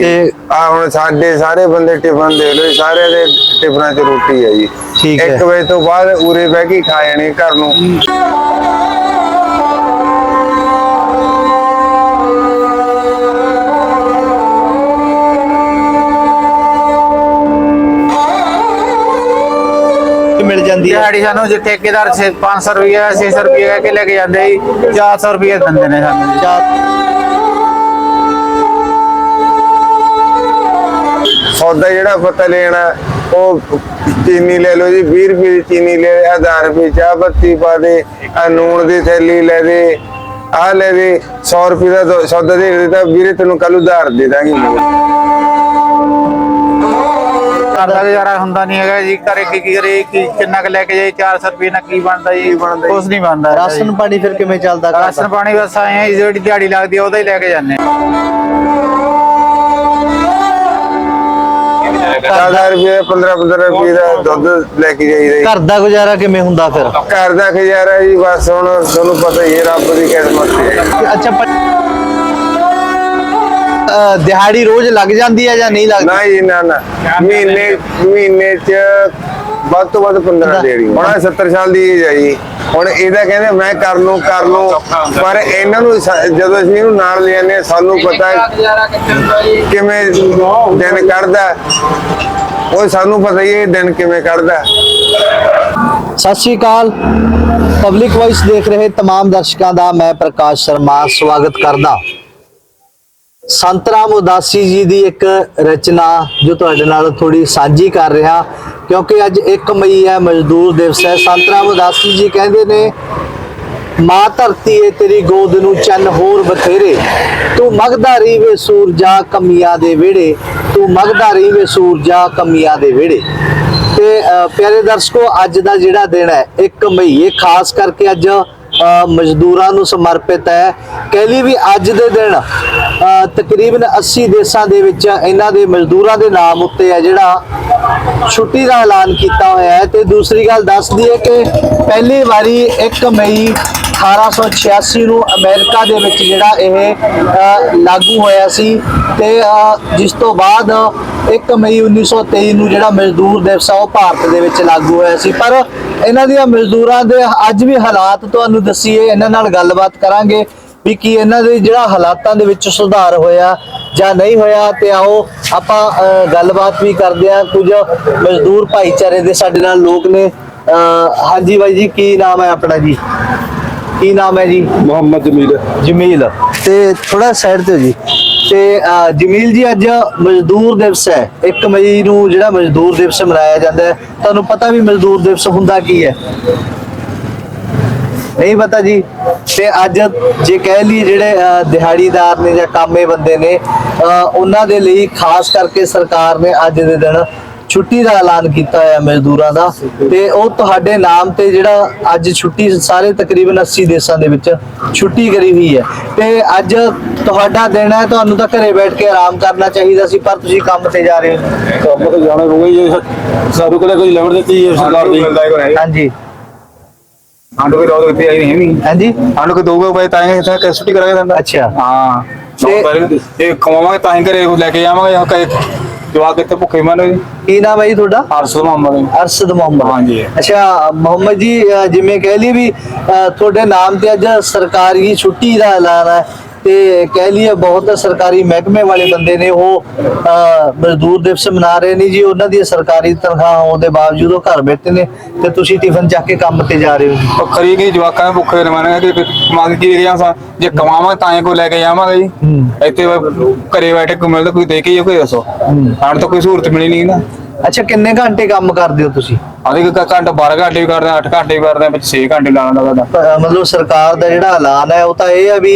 ਤੇ ਆ ਹੁਣ ਸਾਡੇ ਸਾਰੇ ਬੰਦੇ ਟਿਫਨ ਦੇ ਲੋ ਸਾਰਿਆਂ ਦੇ ਟਿਫਨਾਂ 'ਚ ਰੋਟੀ ਹੈ ਜੀ ਠੀਕ ਹੈ। 1 ਵਜੇ ਤੋਂ ਬਾਅਦ ਉਰੇ ਬਹਿ ਕੇ ਖਾ ਜਾਣੀ ਘਰ ਨੂੰ ਮਿਲ ਜਾਂਦੀ ਹੈ ਦਿਹਾੜੀ ਸਾਨੂੰ ਜੇ ਠੇਕੇਦਾਰ 500 ਰੁਪਏ 600 ਰੁਪਏ ਕਹਿ ਕੇ ਲੈ ਕੇ ਜਾਂਦੇ ਜੀ 400 ਰੁਪਏ ਦਿੰਦੇ ਨੇ ਸਾਨੂੰ। ਸੌਦਾ ਜਿਹੜਾ ਪਤਾ ਲੈਣਾ ਉਹ ਚੀਨੀ ਲੈ ਲਓ ਜੀ 20 ਰੁਪਏ ਦੀ ਚੀਨੀ ਲੈ 1000 ਰੁਪਏ ਚਾਹ ਪੱਤੀ ਪਾ ਦੇ ਆ ਨੂਣ ਦੀ ਥੈਲੀ ਲੈ ਦੇ ਆ ਲੈ ਦੇ 100 ਰੁਪਏ ਦਾ ਸੌਦਾ ਦੇ ਦਿੱਤਾ ਵੀਰੇ ਤੈਨੂੰ ਕੱਲ ਉਧਾਰ ਦੇ ਦਾਂਗੇ ਘਰ ਦਾ ਗੁਜ਼ਾਰਾ ਹੁੰਦਾ ਨਹੀਂ ਹੈਗਾ ਜੀ ਘਰੇ ਕੀ ਕੀ ਕਰੇ ਕੀ ਕਿੰਨਾ ਕੁ ਲੈ ਕੇ ਜਾਈ 400 ਰੁਪਏ ਨਾਲ ਕੀ ਬਣਦਾ ਜੀ? ਕੁਛ ਨਹੀਂ ਬਣਦਾ। ਰਾਸ਼ਨ ਪਾਣੀ ਫਿਰ ਕਿਵੇਂ ਚੱਲਦਾ? ਰਾਸ਼ਨ ਪਾਣੀ ਬਸ ਆਏ ਆ ਜਿਹੜੀ ਦਿਹਾੜੀ ਲੱਗਦੀ ਆ ਉਹਦਾ ਹੀ ਲੈ ਕੇ ਜਾਂਦੇ ਆ 1000 ਰੁਪਏ 15 15 ਰੁਪਏ ਦਾ ਦੁੱਧ ਲੈ ਕੇ ਜਾਈਦਾ ਜੀ। ਘਰ ਦਾ ਗੁਜ਼ਾਰਾ ਕਿਵੇਂ ਹੁੰਦਾ ਫਿਰ? ਘਰ ਦਾ ਖਜ਼ਾਰਾ ਜੀ ਬਸ ਹੁਣ ਤੁਹਾਨੂੰ ਪਤਾ ਹੀ ਹੈ ਰੱਬ ਦੀ ਕਿਸਮਤ ਹੈ ਅੱਛਾ ਪ- ਦਿਹਾੜੀ ਰੋਜ਼ ਲੱਗ ਜਾਂਦੀ ਹੈ ਜਾਂ ਨਹੀਂ ਲੱਗਦੀ ਨਾ ਜੀ ਨਾ ਨਾ। ਮਹੀਨੇ ਮਹੀਨੇ ਚ ਵੱਧ ਤੋਂ ਵੱਧ 15 ਦੇੜੀ ਹੁਣ ਆਹ 70 ਸਾਲ ਦੀ ਏਜ ਹੈ ਜੀ ਹੁਣ ਇਹਦਾ ਕਹਿੰਦੇ ਮੈਂ ਕਰ ਲੂੰ ਕਰ ਲੂੰ ਪਰ ਇਹਨਾਂ ਨੂੰ ਸ- ਜਦੋਂ ਅਸੀਂ ਇਹਨੂੰ ਨਾਲ ਲੈ ਜਾਂਦੇ ਹਾਂ, ਸਾਨੂੰ ਪਤਾ ਕਿਵੇਂ ਦਿਨ ਕੱਢਦਾ ਉਹ ਸਾਨੂੰ ਪਤਾ ਹੀ ਹੈ ਇਹ ਦਿਨ ਕਿਵੇਂ ਕੱਢਦਾ ਸਤਿ ਸ਼੍ਰੀ ਅਕਾਲ ਪਬਲਿਕ ਵਾਇਸ ਦੇਖ ਰਹੇ तमाम ਦਰਸ਼ਕਾਂ ਦਾ ਮੈਂ ਪ੍ਰਕਾਸ਼ ਸ਼ਰਮਾ ਸਵਾਗਤ ਕਰਦਾ ਸੰਤਰਾਮ ਉਦਾਸੀ ਜੀ ਦੀ ਇੱਕ ਰਚਨਾ ਜੋ ਤੁਹਾਡੇ ਨਾਲ ਥੋੜੀ ਸਾਂਝੀ ਕਰ ਰਿਹਾ ਕਿਉਂਕਿ ਅੱਜ 1 ਮਈ ਹੈ, ਮਜ਼ਦੂਰ ਦਿਵਸ ਹੈ। ਸੰਤ ਉਦਾਸੀ ਜੀ ਕਹਿੰਦੇ ਨੇ, ਮਾਂ ਧਰਤੀ ਏ ਤੇਰੀ ਗੋਦ ਨੂੰ ਚੰਨ, ਹੋਰ ਬਥੇਰੇ। ਤੂੰ ਮਗਦਾ ਰਹੀ ਸੂਰਜਾ ਕਮੀਆਂ ਦੇ ਵਿਹੜੇ। ਤੂੰ ਮਗਦਾ ਰਹੀ ਸੂਰਜਾ ਕਮੀਆਂ ਦੇ ਵਿਹੜੇ। ਤੇ ਪਿਆਰੇ ਦਰਸ਼ਕੋ, ਅੱਜ ਦਾ ਜਿਹੜਾ ਦਿਨ ਹੈ 1 ਮਈ ਇਹ ਖਾਸ ਕਰਕੇ ਅੱਜ ਮਜ਼ਦੂਰਾਂ ਨੂੰ ਸਮਰਪਿਤ ਹੈ। ਕਹਿ ਲਈ ਵੀ ਅੱਜ ਦੇ ਦਿਨ ਤਕਰੀਬਨ 80 ਦੇਸ਼ਾਂ ਦੇ ਵਿੱਚ ਇਹਨਾਂ ਦੇ ਮਜ਼ਦੂਰਾਂ ਦੇ ਨਾਮ ਉੱਤੇ ਹੈ ਜਿਹੜਾ ਛੁੱਟੀ ਦਾ ਐਲਾਨ ਕੀਤਾ ਹੋਇਆ ਹੈ। ਤੇ ਦੂਸਰੀ ਗੱਲ ਦੱਸਦੀ ਹੈ ਕਿ ਪਹਿਲੀ ਵਾਰੀ 1 ਮਈ 1886 ਨੂੰ ਅਮਰੀਕਾ ਦੇ ਵਿੱਚ ਜਿਹੜਾ ਇਹ ਲਾਗੂ ਹੋਇਆ ਸੀ ਤੇ ਜਿਸ ਤੋਂ ਬਾਅਦ 1 ਮਈ 1923 ਨੂੰ ਜਿਹੜਾ ਮਜ਼ਦੂਰ ਦਿਵਸ ਆ, ਉਹ ਭਾਰਤ ਦੇ ਵਿੱਚ ਲਾਗੂ ਹੋਇਆ ਸੀ। ਪਰ ਇਹਨਾਂ ਦੀਆਂ ਮਜ਼ਦੂਰਾਂ ਦੇ ਅੱਜ ਵੀ ਹਾਲਾਤ ਤੁਹਾਨੂੰ ਦੱਸੀਏ, ਇਹਨਾਂ ਨਾਲ ਗੱਲਬਾਤ ਕਰਾਂਗੇ ਵੀ ਕੀ ਇਹਨਾਂ ਦੇ ਜਿਹੜਾ ਹਾਲਾਤਾਂ ਦੇ ਵਿੱਚ ਸੁਧਾਰ ਹੋਇਆ ਜਾਂ ਨਹੀਂ ਹੋਇਆ ਤੇ ਆਓ ਆਪਾਂ ਗੱਲਬਾਤ ਵੀ ਕਰਦੇ ਹਾਂ। ਕੁਝ ਮਜ਼ਦੂਰ ਭਾਈਚਾਰੇ ਦੇ ਸਾਡੇ ਨਾਲ ਲੋਕ ਨੇ। ਹਾਂਜੀ ਬਾਈ ਜੀ, ਕੀ ਨਾਮ ਹੈ ਆਪਣਾ ਜੀ? ਕੀ ਨਾਮ ਹੈ ਜੀ? ਮੁਹੰਮਦ ਜਮੀਲ। ਜਮੀਲ। ਤੇ ਥੋੜਾ ਸਾਈਡ ਤੇ ਹੋ ਜੀ। ਤੇ ਜਮੀਲ ਜੀ ਅੱਜ ਮਜ਼ਦੂਰ ਦਿਵਸ ਹੈ। 1 ਮਈ ਨੂੰ ਜਿਹੜਾ ਮਜ਼ਦੂਰ ਦਿਵਸ ਮਨਾਇਆ ਜਾਂਦਾ ਹੈ ਤੁਹਾਨੂੰ ਪਤਾ ਵੀ ਮਜ਼ਦੂਰ ਦਿਵਸ ਹੁੰਦਾ ਕੀ ਹੈ? ਨਹੀਂ ਪਤਾ ਜੀ। ਤੇ ਅੱਜ ਜੇ ਕਹਿ ਲਈ ਜਿਹੜੇ ਦਿਹਾੜੀਦਾਰ ਨੇ ਜਾਂ ਕਾਮੇ ਬੰਦੇ ਨੇ ਉਹਨਾਂ ਦੇ ਲਈ ਖਾਸ ਕਰਕੇ ਸਰਕਾਰ ਨੇ ਅੱਜ ਦੇ ਦਿਨ ਛੁੱਟੀ ਦਾ ਐਲਾਨ ਕੀਤਾ ਹੋਇਆ ਮਜ਼ਦੂਰਾਂ ਦਾ ਤੇ ਉਹ ਤੁਹਾਡੇ ਨਾਮ ਤੇ ਜਿਹੜਾ ਅੱਜ ਛੁੱਟੀ ਸਾਰੇ ਤਕਰੀਬਨ 80 ਦੇਸ਼ਾਂ ਦੇ ਵਿੱਚ ਛੁੱਟੀ ਕਰੀ ਹੋਈ ਹੈ। ਤੇ ਅੱਜ ਤੁਹਾਡਾ ਦਿਨ ਹੈ ਤੁਹਾਨੂੰ ਤਾਂ ਘਰੇ ਬੈਠ ਕੇ ਆਰਾਮ ਕਰਨਾ ਚਾਹੀਦਾ ਸੀ ਪਰ ਤੁਸੀਂ ਕੰਮ ਤੇ ਜਾ ਰਹੇ ਹੋ। ਕੰਮ ਤੇ ਜਾਣਾ ਪਊਗਾ ਜੀ ਸਾਨੂੰ ਕੋਲੇ ਕੋਈ ਲਿਮਟ ਦਿੱਤੀ ਹੈ ਸਰਕਾਰ ਦੀ। ਹਾਂਜੀ। ਸਾਨੂੰ ਕੋਈ ਰੋਜ਼ ਦਿੱਤੀ ਆਈ ਨਹੀਂ ਹਾਂਜੀ। ਸਾਨੂੰ ਕੋਈ ਦੋਗੇ ਭਾਈ ਤਾਂ ਹੀ ਇੱਥੇ ਛੁੱਟੀ ਕਰਾਂਗੇ ਦਿੰਦਾ ਅੱਛਾ। ਹਾਂ। ਤੇ- ਤੇ ਇਹ ਕਮਾਵਾਂਗੇ ਤਾਂ ਹੀ ਘਰੇ ਲੈ ਕੇ ਜਾਵਾਂਗੇ ਜਾਂ ਕਹੇ ਜਵਾਕ ਇੱਥੇ ਭੁੱਖੇ ਮਰਨੇ ਜੀ ਕੀ ਨਾਮ ਹੈ ਜੀ ਤੁਹਾਡਾ? ਅਰਸੂ ਮੁਹੰਮਦ ਅਰਸ਼ਦ ਮੁਹੰਮਦ। ਹਾਂਜੀ। ਅੱਛਾ ਮੁਹੰਮਦ ਜੀ ਅ, ਜਿਵੇਂ ਕਹਿ ਲਈ ਵੀ ਅ, ਤੁਹਾਡੇ ਨਾਮ ਤੇ ਅੱਜ ਸਰਕਾਰੀ ਛੁੱਟੀ ਦਾ ਐਲਾਨ ਹੈ। ਤੇ ਕਹਿ ਲਈਏ ਬਹੁਤ ਸਰਕਾਰੀ ਮਹਿਕਮੇ ਵਾਲੇ ਬੰਦੇ ਨੇ ਉਹ ਮਜ਼ਦੂਰ ਦਿਵਸ ਮਨਾ ਰਹੇ ਨੇ ਜੀ ਉਹਨਾਂ ਦੀ ਸਰਕਾਰੀ ਤਨਖਾਹ ਹੋਣ ਦੇ ਬਾਵਜੂਦ ਉਹ ਘਰ ਬੈਠੇ ਨੇ ਤੇ ਤੁਸੀਂ ਟਿਫਨ ਚੱਕ ਕੇ ਕੰਮ ਤੇ ਜਾ ਰਹੇ ਹੋ। ਉਹ ਖਰੀ ਗਈ ਜਵਾਕਾਂ ਨੂੰ ਭੁੱਖੇ ਰਵਾਂਗੇ ਕਿ ਮੰਗ ਕੀ ਰਿਹਾ ਸਾਂ? ਜੇ ਕਮਾਵਾਂਗੇ ਤਾਂ ਹੀ ਕੋਈ ਲੈ ਕੇ ਜਾਵਾਂਗੇ ਜੀ। ਹੂੰ। ਇੱਥੇ ਘਰੇ ਬੈਠੇ ਕੋਈ ਮਿਲਦਾ ਕੋਈ ਦੇ ਕੇ ਹੀ ਕੋਈ ਦੱਸੋ। ਸਾਨੂੰ ਤਾਂ ਕੋਈ ਸਹੂਲਤ ਮਿਲੀ ਨਹੀਂ ਨਾ। ਅੱਛਾ ਕਿੰਨੇ ਘੰਟੇ ਕੰਮ ਕਰਦੇ ਹੋ ਤੁਸੀਂ? ਆਦੇ ਕਿ ਘੰਟਾ 12 ਘੰਟੇ ਵੀ ਕਰਦੇ ਆ 8 ਘੰਟੇ ਵੀ ਕਰਦੇ ਆ ਵਿੱਚ 6 ਘੰਟੇ ਲਾਣਾ ਲੱਗਦਾ ਮਤਲਬ ਸਰਕਾਰ ਦਾ ਜਿਹੜਾ ਐਲਾਨ ਹੈ ਉਹ ਤਾਂ ਇਹ ਹੈ ਵੀ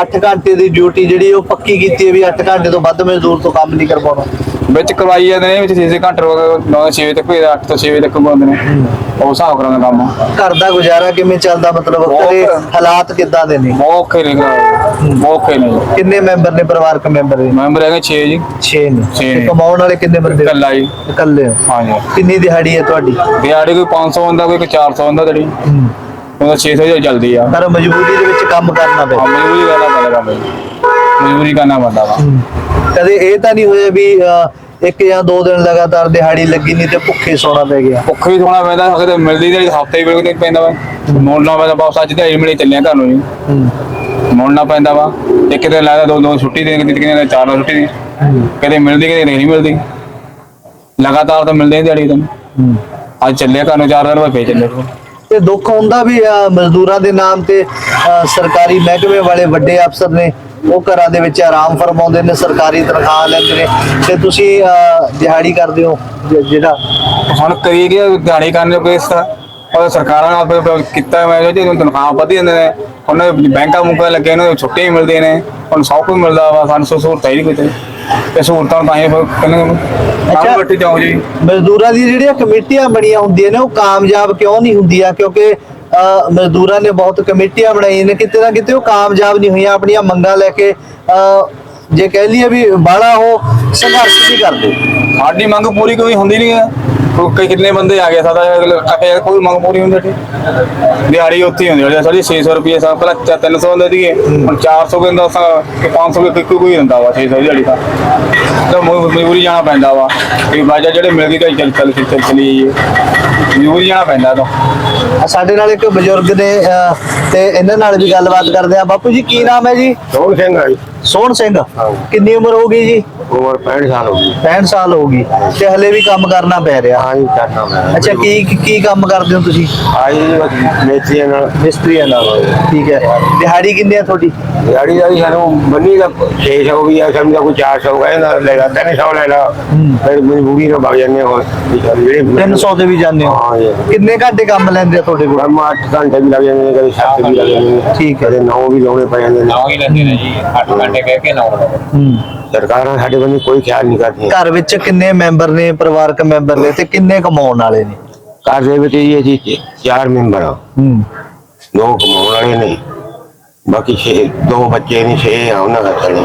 8 ਘੰਟੇ ਦੀ ਡਿਊਟੀ ਜਿਹੜੀ ਉਹ ਪੱਕੀ ਕੀਤੀ ਹੈ ਵੀ 8 ਘੰਟੇ ਤੋਂ ਵੱਧ ਮਜ਼ਦੂਰ ਤੋਂ ਕੰਮ ਨਹੀਂ ਕਰਵਾਉਣਾ। ਵਿੱਚ ਕਰਵਾਈ ਜਾਂਦੇ ਨੇ ਵਿੱਚ 6 ਘੰਟੇ ਰੋ 9 6 ਵਜੇ ਤੱਕ 8 ਤੋਂ 6 ਵਜੇ ਤੱਕ ਬੰਦੇ ਨੇ। ਉਹ ਹਿਸਾਬ ਕਰਾਂਗਾ ਕੰਮ। ਘਰ ਦਾ ਗੁਜ਼ਾਰਾ ਕਿਵੇਂ ਚੱਲਦਾ? ਮਤਲਬ ਬਹੁਤ। ਘਰੇ ਹਾਲਾਤ ਕਿੱਦਾਂ ਦੇ ਨੇ? ਬਹੁਤ ਨੇ ਬਹੁਤ ਨੇ ਕਿੰਨੇ ਮੈਂਬਰ ਨੇ ਪਰਿਵਾਰਕ ਮੈਂਬਰ ਦੇ ਮੈਂਬਰ ਹੈਗੇ 6 ਜੀ। 6 ਨੇ। ਛੇ ਤੇ ਨੇ। ਕਮਾਉਣ ਵਾਲੇ ਕਿੰਨੇ ਬੰਦੇ? ਇਕੱਲਾ ਜੀ। ਇਕੱਲੇ ਹੋ? ਹਾਂਜੀ। ਕਿੰਨੀ ਦਿਹਾੜੀ ਹੈ ਤੁਹਾਡੀ? ਦਿਹਾੜੀ ਕੋਈ 500 ਹੁੰਦਾ ਕੋਈ 400 ਹੁੰਦਾ ਤੇਰੀ ਉਹਦਾ 600 ਜਿਹਾ ਜਲਦੀ ਆ। ਪਰ ਮਜਬੂਰੀ ਦੇ ਵਿੱਚ ਕੰਮ ਕਰਨਾ ਹਾਂ ਪੈਂਦਾ ਮਜਬੂਰੀ ਕਰਨਾ ਪੈਂਦਾ ਕੰਮ ਜੀ। ਮਜਬੂਰੀ ਕਰਨਾ ਪੈਂਦਾ ਵਾ। ਕਦੇ ਇਹ ਤਾਂ ਨਹੀਂ ਹੋਇਆ ਵੀ ਅਹ, ਇੱਕ ਜਾਂ ਦੋ ਦਿਨ ਲਗਾਤਾਰ ਦਿਹਾੜੀ ਲੱਗੀ ਨਹੀਂ ਤੇ ਭੁੱਖੇ ਸੌਣਾ ਪੈ ਗਿਆ? ਭੁੱਖੇ ਹੀ ਸੋਣਾ ਪੈਂਦਾ ਅਗਰ ਮਿਲਦੀ ਤੇ ਹਫ਼ਤੇ ਵੇਲੇ ਤੇ ਪੈਂਦਾ ਵਾ। ਮੋੜਨਾ ਪੈਂਦਾ ਵਾਪਸ ਅੱਜ ਤੇ ਮਿਲੇ ਚੱਲਿਆ ਘਰ ਨੂੰ ਜੀ। ਹੂੰ। ਮੋੜਨਾ ਪੈਂਦਾ ਵਾ ਇੱਕ ਦਿਨ ਲੱਗਦਾ ਦੋ ਦੋ ਛੁੱਟੀ ਦੇ ਕਿਤੇ ਕਿਤੇ ਚਾਰ ਦਿਨ ਛੁੱਟੀ ਦੀ ਕਦੇ ਮਿਲਦੀ ਕਦੇ ਨਹੀਂ ਮਿਲਦੀ। ਲਗਾਤਾਰ ਤਾਂ ਮਿਲਦੇ ਦਿਹਾੜੀ ਤਾਂ ਹੂੰ। ਅੱਜ ਚੱਲਿਆ ਘਰ ਨੂੰ ਚਾਰ ਦਿਨ ਬਾਅਦ ਫੇਰ ਚੱਲੇ ਤੇ। ਦੁੱਖ ਹੁੰਦਾ ਵੀ ਅਹ, ਮਜ਼ਦੂਰਾਂ ਦੇ ਨਾਮ ਤੇ ਸਰਕਾਰੀ ਮਹਿਕਮੇ ਵਾਲੇ ਵੱਡੇ ਅਫਸਰ ਨੇ ਉਹ ਘਰਾਂ ਦੇ ਵਿੱਚ ਆਰਾਮ ਫਰਮਾਉਂਦੇ ਨੇ ਸਰਕਾਰੀ ਤਨਖਾਹ ਲੈਂਦੇ ਨੇ। ਤੇ ਤੁਸੀਂ ਦਿਹਾੜੀ ਕਰਦੇ ਹੋ ਜ- ਜਿਹੜਾ? ਹੁਣ ਕਰੀ ਗਿਆ ਦਿਹਾੜੀ ਕਰਨ ਨੂੰ ਕਿਸ ਤਰ੍ਹਾਂ। ਉਹ ਸਰਕਾਰਾਂ ਨਾਲ ਫਿਰ- ਫਿਰ ਕੀਤਾ ਮੈਂ ਜੋ ਜਿਹਨੂੰ ਤਨਖਾਹ ਵਧੀ ਜਾਂਦੇ ਨੇ। ਉਹਨਾਂ ਦੇ ਬੈਂਕਾਂ ਮੁੰਕਾਂ ਲੱਗੇ ਨੇ ਛੁੱਟੀਆਂ ਵੀ ਮਿਲਦੀਆਂ ਨੇ। ਹੁਣ ਸਭ ਕੁਝ ਮਿਲਦਾ ਵਾ ਸਾਨੂੰ ਸੋ ਸਹੂਲਤਾਂ ਹੀ ਨਹੀਂ ਕੋਈ ਤੇ। ਸਹੂਲਤਾਂ ਤਾਂ ਹੀ ਫਿਰ ਕਹਿੰਦੇ ਅੱਛਾ। ਕੰਮ ਜਾਓ ਜੀ। ਮਜ਼ਦੂਰਾਂ ਦੀ ਜਿਹੜੀਆਂ ਕਮੇਟੀਆਂ ਬਣੀਆਂ ਹੁੰਦੀਆਂ ਨੇ ਉਹ ਕਾਮਯਾਬ ਕਿਉਂ ਨਹੀਂ ਹੁੰਦੀਆਂ? ਕਿਉਂਕਿ ਅਹ, ਮਜ਼ਦੂਰਾਂ ਨੇ ਬਹੁਤ ਕਮੇਟੀਆਂ ਬਣਾਈਆਂ ਨੇ ਕਿਤੇ ਨਾ ਕਿਤੇ ਉਹ ਕਾਮਯਾਬ ਨਹੀਂ ਹੋਈਆਂ ਆਪਣੀਆਂ ਮੰਗਾਂ ਲੈ ਕੇ ਅਹ, ਜੇ ਕਹਿ ਲਈਏ ਵੀ ਬਾਲਾ ਉਹ ਸੰਘਰਸ਼ ਨਹੀਂ ਕਰਦੇ। ਸਾਡੀ ਮੰਗ ਪੂਰੀ ਕੋਈ ਹੁੰਦੀ ਨਹੀਂ ਹੈ। ਕੋਈ ਕਿੰਨੇ ਬੰਦੇ ਆ ਗਏ ਸਾਡਾ ਆਖੇ ਕੋਈ ਮੰਗ ਪੂਰੀ ਹੁੰਦੀ ਨਹੀਂ ਦਿਹਾੜੀ ਉੱਥੇ ਹੀ ਹੁੰਦੀ ਹੈ ਸਾਡੀ 600 ਰੁਪਏ ਸਾ ਪਹਿਲਾਂ ਚਾ- 300 ਹੁੰਦੇ ਸੀਗੇ ਹੁਣ 400 ਕਹਿੰਦਾ ਸਾ ਕਿ 500 ਕਿ ਕੋਈ ਕੋਈ ਦਿੰਦਾ ਵਾ 600 ਦਿਹਾੜੀ ਤਾਂ ਤਾਂ ਮ- ਮਜ਼ਦੂਰੀ ਜਾਣਾ ਪੈਂਦਾ ਵਾ ਕਿ ਬਾਜਾ ਜਿਹੜੇ ਮਿਲ ਗਏ ਚੱਲ ਚੱਲ ਚੱਲ ਚੱਲ ਚਲੀ ਜਾਈਏ। ਮਜ਼ਦੂਰੀ ਜਾਣਾ ਪੈਂਦਾ ਤਾਂ ਆ ਸਾਡੇ ਨਾਲ ਇੱਕ ਬਜ਼ੁਰਗ ਨੇ ਤੇ ਇਹਨਾਂ ਨਾਲ ਵੀ ਗੱਲਬਾਤ ਕਰਦੇ ਆ। ਬਾਪੂ ਜੀ ਕੀ ਨਾਮ ਹੈ ਜੀ? ਸੋਹਣ ਸਿੰਘ ਆ ਜੀ। ਸੋਹਣ ਸਿੰਘ ਕਿੰਨੀ ਉਮਰ ਹੋ ਗਈ ਜੀ? ਉਮਰ 65 ਸਾਲ ਹੋ ਗਈ। 65 ਸਾਲ ਹੋ ਗਈ ਤੇ ਹਲੇ ਵੀ ਕੰਮ ਕਰਨਾ ਪੈ ਰਿਹਾ? ਹਾਂ ਜੀ ਕਰਨਾ ਮੈਂ ਅੱਛਾ ਕੀ ਕੀ ਕੰਮ ਕਰਦੇ ਹੋ ਤੁਸੀਂ? ਆਈ ਮੇਚੀਆਂ ਨਾਲ। ਮਿਸਤਰੀਆਂ ਨਾਲ ਠੀਕ ਹੈ। ਦਿਹਾੜੀ ਕਿੰਨੀ ਹੈ ਤੁਹਾਡੀ? ਦਿਹਾੜੀ ਦਾ ਵੀ ਸਾਨੂੰ ਬੰਨੀ ਦਾ 600 ਵੀ ਆ ਸਮਝਾ ਕੋਈ 400 ਕਹਿੰਦਾ ਲੈਗਾ 300 ਲੈ ਲਾ ਫਿਰ ਮਜਬੂਰੀ ਨਾਲ ਵਗ ਜਾਂਦੇ ਹੋਰ ਜਿਹੜੇ 300 ਦੇ ਵੀ ਜਾਂਦੇ ਹੋ। ਹਾਂ ਜੀ। ਕਿੰਨੇ ਘੰਟੇ ਕੰਮ ਲੈਂਦੇ ਆ ਤੁਹਾਡੇ ਕੋਲ? ਕੰਮ 8 ਘੰਟੇ ਵੀ ਲੱਗ ਜਾਂਦੇ ਨੇ ਕਦੇ 7 ਵੀ ਲੱਗ ਜਾਂਦੇ ਨੇ ਠੀਕ ਹੈ। ਕਦੇ 9 ਵੀ ਲਾਉਣੇ ਪੈ ਜਾਂਦੇ ਨੇ। ਹੀ ਲੈਂਦੇ ਨੇ ਜੀ 8 ਘੰਟੇ। ਕਹਿ ਕੇ ਨਾ ਹੂੰ। ਸਰਕਾਰਾਂ ਸਾਡੇ ਬੰਦੇ ਕੋਈ ਖਿਆਲ ਨਹੀਂ ਕਰਦੀਆਂ। ਘਰ ਵਿੱਚ ਕਿੰਨੇ ਮੈਂਬਰ ਨੇ ਪਰਿਵਾਰਕ ਮੈਂਬਰ ਨੇ ਤੇ ਕਿੰਨੇ ਕਮਾਉਣ ਵਾਲੇ ਨੇ? ਘਰ ਦੇ ਵਿੱਚ ਜੀ ਅਸੀਂ ਚਾਰ ਮੈਂਬਰ ਆ ਹੂੰ। ਦੋ ਕਮਾਉਣ ਵਾਲੇ ਨੇ ਬਾਕੀ ਛੇ ਦੋ ਬੱਚੇ ਨੇ ਛੇ ਆ ਉਹਨਾਂ ਦਾ ਚਲੇ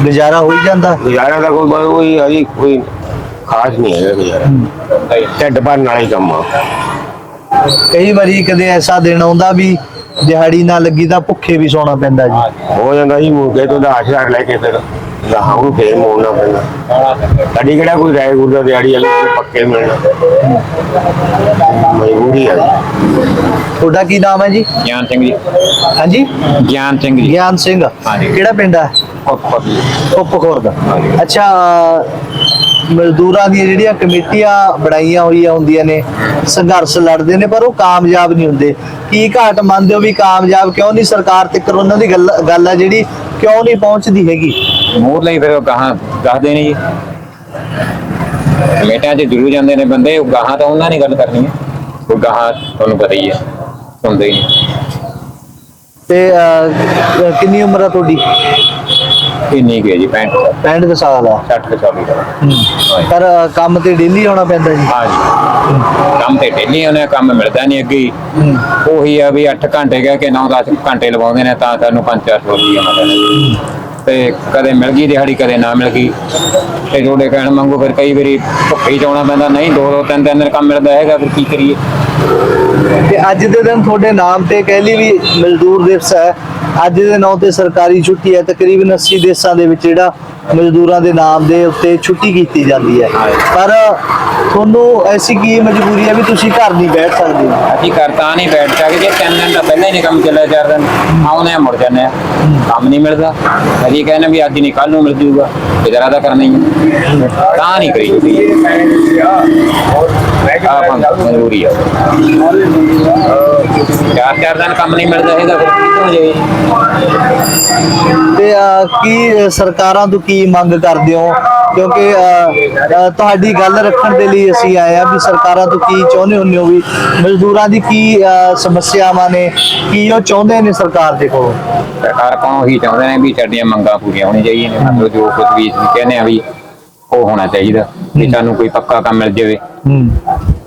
ਗੁਜ਼ਾਰਾ ਹੋ ਹੀ ਜਾਂਦਾ? ਗੁਜ਼ਾਰਾ ਦਾ ਕੋਈ ਕੋਈ- ਕੋਈ ਅਜੀ ਕੋਈ ਖਾਸ ਨਹੀਂ ਹੈਗਾ ਗੁਜ਼ਾਰਾ। ਢਿੱਡ ਭਰਨ ਵਾਲਾ ਹੀ ਕੰਮ ਆ। ਕਈ ਵਾਰੀ ਕਦੇ ਐਸਾ ਦਿਨ ਆਉਂਦਾ ਵੀ ਦਿਹਾੜੀ ਨਾ ਲੱਗੀ ਤਾਂ ਭੁੱਖੇ ਵੀ ਸੌਣਾ ਪੈਂਦਾ ਜੀ। ਹੋ ਜਾਂਦਾ ਜੀ ਮੁਰਗੇ ਤੋਂ ਦਾ ਹਜ਼ਾਰ ਲੈ ਕੇ ਫਿਰ ਗਾਹਾਂ ਨੂੰ ਫੇਰ ਮੋੜਨਾ ਪੈਂਦਾ। ਸਾਡੀ ਕਿਹੜਾ ਕੋਈ ਰਾਏ ਗੁਰਦਾ ਦਿਹਾੜੀ ਵਾਲੇ ਨੂੰ ਪੱਕੇ ਮਿਲਣਾ? ਮਜਬੂਰੀ ਆ ਜੀ। ਤੁਹਾਡਾ ਕੀ ਨਾਮ ਹੈ ਜੀ? ਗਿਆਨ ਸਿੰਘ ਜੀ। ਹਾਂਜੀ? ਗਿਆਨ ਸਿੰਘ ਜੀ। ਗਿਆਨ ਸਿੰਘ। ਹਾਂਜੀ। ਕਿਹੜਾ ਪਿੰਡ ਹੈ? ਉੱਪਖੋਰ ਦਾ ਅੱਛਾ ਮਜ਼ਦੂਰਾਂ ਦੀਆਂ ਜਿਹੜੀਆਂ ਕਮੇਟੀਆਂ ਬਣਾਈਆਂ ਹੋਈਆਂ ਹੁੰਦੀਆਂ ਨੇ ਸੰਘਰਸ਼ ਲੜਦੇ ਨੇ ਪਰ ਉਹ ਕਾਮਯਾਬ ਨਹੀਂ ਹੁੰਦੇ। ਕੀ ਘਾਟ ਮੰਨਦੇ ਹੋ ਵੀ ਕਾਮਯਾਬ ਕਿਉਂ ਨਹੀਂ ਸਰਕਾਰ ਤੱਕ ਉਹਨਾਂ ਦੀ ਗੱਲ ਗੱਲ ਹੈ ਜਿਹੜੀ ਕਿਉਂ ਨਹੀਂ ਪਹੁੰਚਦੀ ਹੈਗੀ? ਮੋਰ ਲਈ ਫਿਰ ਉਹ ਗਾਹਾਂ ਦੱਸਦੇ ਨੇ ਜੀ। ਕਮੇਟੀਆਂ 'ਚ ਜਰੂਰ ਜਾਂਦੇ ਨੇ ਬੰਦੇ ਉਹ ਗਾਹਾਂ ਤਾਂ ਉਹਨਾਂ ਨੇ ਗੱਲ ਕਰਨੀ ਹੈ। ਉਹ ਗਾਹਾਂ ਤੁਹਾਨੂੰ ਪਤਾ ਹੀ ਹੈ ਸੁਣਦੇ ਹੀ ਨਹੀਂ ਤੇ ਕਿੰਨੀ ਉਮਰ ਆ ਤੁਹਾਡੀ? ਇੰਨੀ ਕੁ ਹੈ ਜੀ 65 65 ਕੁ ਸਾਲ ਆ। 60 ਸਾਲ ਦੀ ਪਰ ਕੰਮ ਤੇ ਡੇਲੀ ਆਉਣਾ ਪੈਂਦਾ ਜੀ? ਹਾਂ ਜੀ। ਕੰਮ ਤੇ ਡੇਲੀ ਉਹਨੇ ਕੰਮ ਮਿਲਦਾ ਨਹੀਂ ਅੱਗੇ ਹੀ। ਉਹੀ ਆ ਵੀ 8 ਘੰਟੇ ਕਹਿ ਕੇ 9-10 ਘੰਟੇ ਲਵਾਉਂਦੇ ਨੇ ਤਾਂ ਸਾਨੂੰ 5-400 ਰੁਪਏ ਮਿਲਦਾ ਨੇ ਤੇ ਕਦੇ ਮਿਲ ਗਈ ਦਿਹਾੜੀ ਕਦੇ ਨਾ ਮਿਲ ਗਈ। ਤੇ ਜੋੜੇ ਕਹਿਣ ਮੰਗੋ ਫਿਰ ਕਈ ਵਾਰੀ ਭੁੱਖੇ ਹੀ ਜਾਣਾ ਪੈਂਦਾ ਨਹੀਂ ਦੋ ਦੋ ਤਿੰਨ ਤਿੰਨ ਦਿਨ ਕੰਮ ਮਿਲਦਾ ਹੈਗਾ ਫਿਰ ਕੀ ਕਰੀਏ? ਤੇ ਅੱਜ ਦੇ ਦਿਨ ਤੁਹਾਡੇ ਨਾਮ ਤੇ ਕਹਿ ਲਈ ਵੀ ਮਜ਼ਦੂਰ ਦਿਵਸ ਹੈ। ਅੱਜ ਦੇ ਨਾਮ ਤੇ ਸਰਕਾਰੀ ਛੁੱਟੀ ਹੈ ਤਕਰੀਬਨ 80 ਦੇਸ਼ਾਂ ਦੇ ਵਿੱਚ ਜਿਹੜਾ ਮਜ਼ਦੂਰਾਂ ਦੇ ਨਾਮ ਦੇ ਉੱਤੇ ਛੁੱਟੀ ਕੀਤੀ ਜਾਂਦੀ ਹੈ। ਪਰ ਤੁਹਾਨੂੰ ਐਸੀ ਕੀ ਮਜਬੂਰੀ ਹੈ ਵੀ ਤੁਸੀਂ ਘਰ ਨਹੀਂ ਬੈਠ ਸਕਦੇ? ਅਸੀਂ ਘਰ ਤਾਂ ਨਹੀਂ ਬੈਠ ਸਕਦੇ ਤਿੰਨ ਦਿਨ ਤਾਂ ਪਹਿਲਾਂ ਹੀ ਨਹੀਂ ਕੰਮ ਚੱਲਿਆ ਚਾਰ ਦਿਨ ਆਉਂਦੇ ਆ ਮੁੜ ਜਾਂਦੇ ਆ। ਕੰਮ ਨਹੀਂ ਮਿਲਦਾ। ਅਸੀਂ ਕਹਿੰਦੇ ਵੀ ਅੱਜ ਨਹੀਂ ਕੱਲ ਨੂੰ ਮਿਲ ਜੂਗਾ। ਇਧਰ ਆਦਾ ਕਰਨਾ ਹੀ ਹੈ। ਤਾਂ ਨਹੀਂ ਕਰੀ ਜਾਂਦੀ। ਆਪਾਂ ਮਜਬੂਰੀ ਆ। ਚਾਰ ਚਾਰ ਦਿਨ ਕੰਮ ਨਹੀਂ ਮਿਲਦਾ ਹੈਗਾ ਫਿਰ ਕੀ ਹੋ ਜਾਏ ਤੇ ਅਹ, ਕੀ ਸਰਕਾਰਾਂ ਤੋਂ ਕੀ ਮੰਗ ਕਰਦੇ ਹੋ? ਕਿਉਂਕਿ ਅਹ, ਅਹ, ਤੁਹਾਡੀ ਗੱਲ ਰੱਖਣ ਦੇ ਲਈ ਅਸੀਂ ਆਏ ਆ ਵੀ ਸਰਕਾਰਾਂ ਤੋਂ ਕੀ ਚਾਹੁੰਦੇ ਹੁੰਦੇ ਹੋ ਵੀ ਮਜ਼ਦੂਰਾਂ ਦੀ ਕੀ ਅਹ, ਸਮੱਸਿਆਵਾਂ ਨੇ? ਕੀ ਉਹ ਚਾਹੁੰਦੇ ਨੇ ਸਰਕਾਰ ਦੇ ਕੋਲੋਂ? ਸਰਕਾਰ ਕੋਲੋਂ ਹੀ ਚਾਹੁੰਦੇ ਨੇ ਵੀ ਸਾਡੀਆਂ ਮੰਗਾਂ ਪੂਰੀਆਂ ਹੋਣੀਆਂ ਚਾਹੀਦੀਆਂ ਨੇ। ਮਤਲਬ ਜੋ ਕੁਝ ਵੀ ਅਸੀਂ ਕਹਿੰਦੇ ਆ ਵੀ ਉਹ ਹੋਣਾ ਚਾਹੀਦਾ। ਵੀ ਸਾਨੂੰ ਕੋਈ ਪੱਕਾ ਕੰਮ ਮਿਲ ਜਾਵੇ। ਹੂੰ।